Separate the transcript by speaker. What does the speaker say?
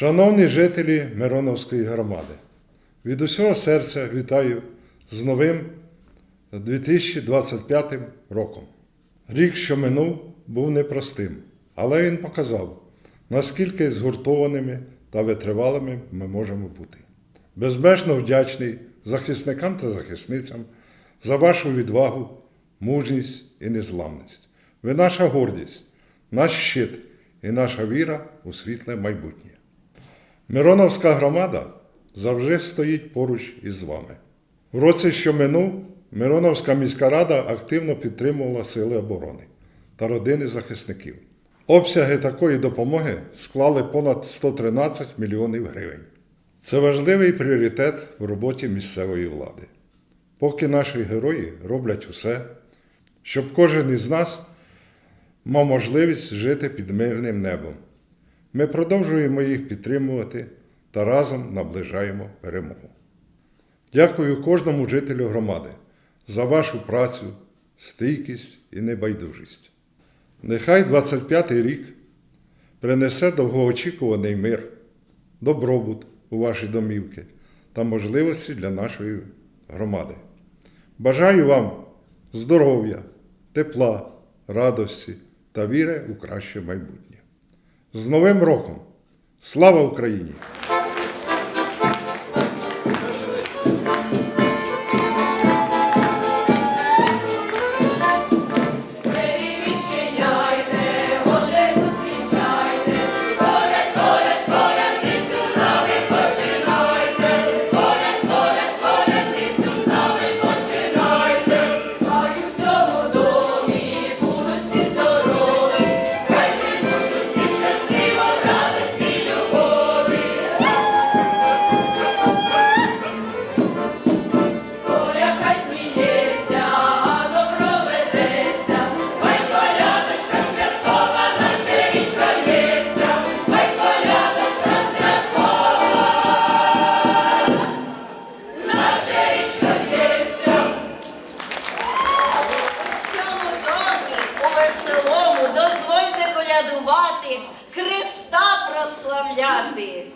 Speaker 1: Шановні жителі Мироновської громади, від усього серця вітаю з новим 2025 роком. Рік, що минув, був непростим, але він показав, наскільки згуртованими та витривалими ми можемо бути. Безмежно вдячний захисникам та захисницям за вашу відвагу, мужність і незламність. Ви наша гордість, наш щит і наша віра у світле майбутнє. Мироновська громада завжди стоїть поруч із вами. В році, що минув, Мироновська міська рада активно підтримувала Сили оборони та родини захисників. Обсяги такої допомоги склали понад 113 мільйонів гривень. Це важливий пріоритет в роботі місцевої влади. Поки наші герої роблять усе, щоб кожен із нас мав можливість жити під мирним небом. Ми продовжуємо їх підтримувати та разом наближаємо перемогу. Дякую кожному жителю громади за вашу працю, стійкість і небайдужість. Нехай 25-й рік принесе довгоочікуваний мир, добробут у ваші домівки та можливості для нашої громади. Бажаю вам здоров'я, тепла, радості та віри у краще майбутнє. З Новим роком! Слава Україні!
Speaker 2: Веселому, дозвольте колядувати, Христа прославляти.